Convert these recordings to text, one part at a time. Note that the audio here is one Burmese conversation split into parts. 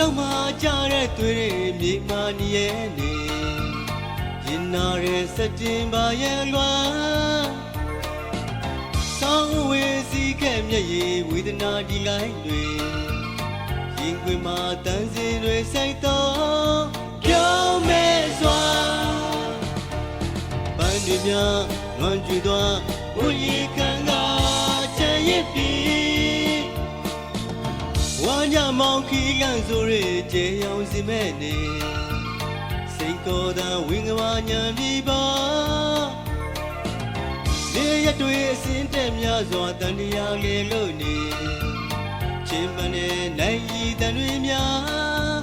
နောက်မှာကြားတဲ့သွေးတွေမြေမာနေရဲ့နေရင်နာတဲ့စက်တင်ဘာရဲ့လွာဆောင်းဝေစီခဲ့မျက်ရည်ဝေဒနာဒီလိုက်တွေရင်ခွင်မှာတန်စင်တွေစိတ်တော့ပြောင်းမဲ့စွာပန်းတွေများလွန်ကျူသွား ခီလန့်ဆိုရဲကျေအောင်စီမဲ့နေစိတ်တော်သာဝင်းကဘာညာပြီပါနေရတွေအစင်းတက်များစွာတန်တရားငယ်လို့နေချင်းမနဲ့နိုင်ရီတန်တွေများ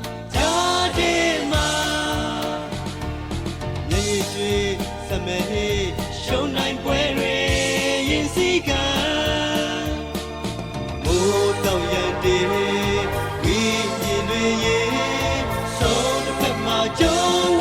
မှာ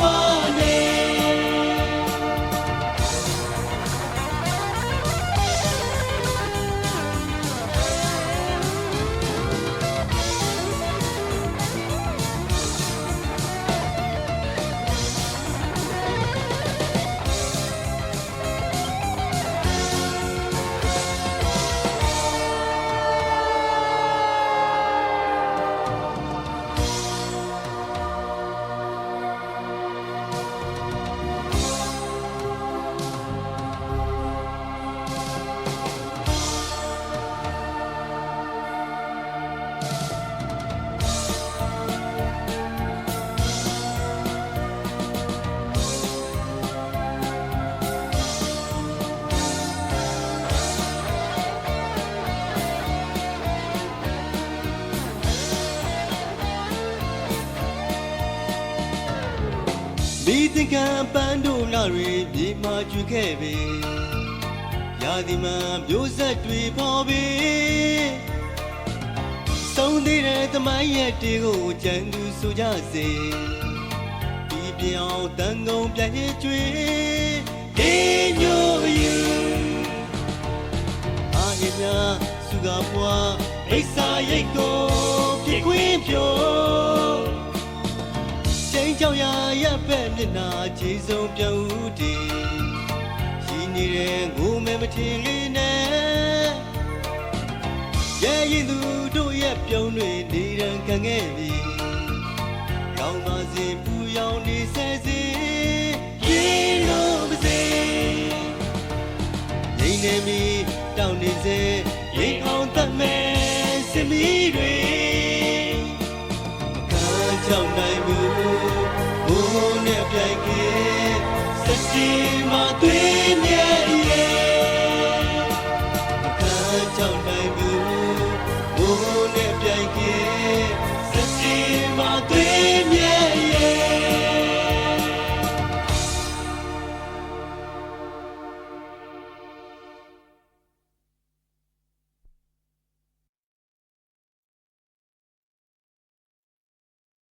မိသင်္ကန်းပန်းတို့လာတွေမြေမာကျွခဲ့ပေရာဒီမမျိုးဆက်တွေပေါ်ပေသုံးသေးတဲ့သမိုင်းရဲ့တေကိုကြံသူဆိုကြစေဒီပြောင်တန်ကုန်ပြန်ရဲ့ကျွေးဒီညိုယူအာရမြစုကပွားအိစာရိတ်ကိုပြခွင်းပြို ချိန်ကြောင်ရရပ်ပဲ့မျက်နာခြေစုံပြောင်းဦးတည်ရှိနေတဲ့ငိုမဲမထင်လေးနဲ့ရဲ့ရင်သူတို့ရဲ့ပြုံးတွေနေရန်ခံခဲ့ပြီကောင်းပါစေပူရောင်နေဆဲစေရေလို့ပါစေနေနေမီတောင်းနေစေရိတ်အောင်တတ်မဲ့စမီတွေကားကြောင့်နိုင်မှု ဘုံနဲ့ပြိုင်ခဲ့စစီမသွေးမြဲရဲ့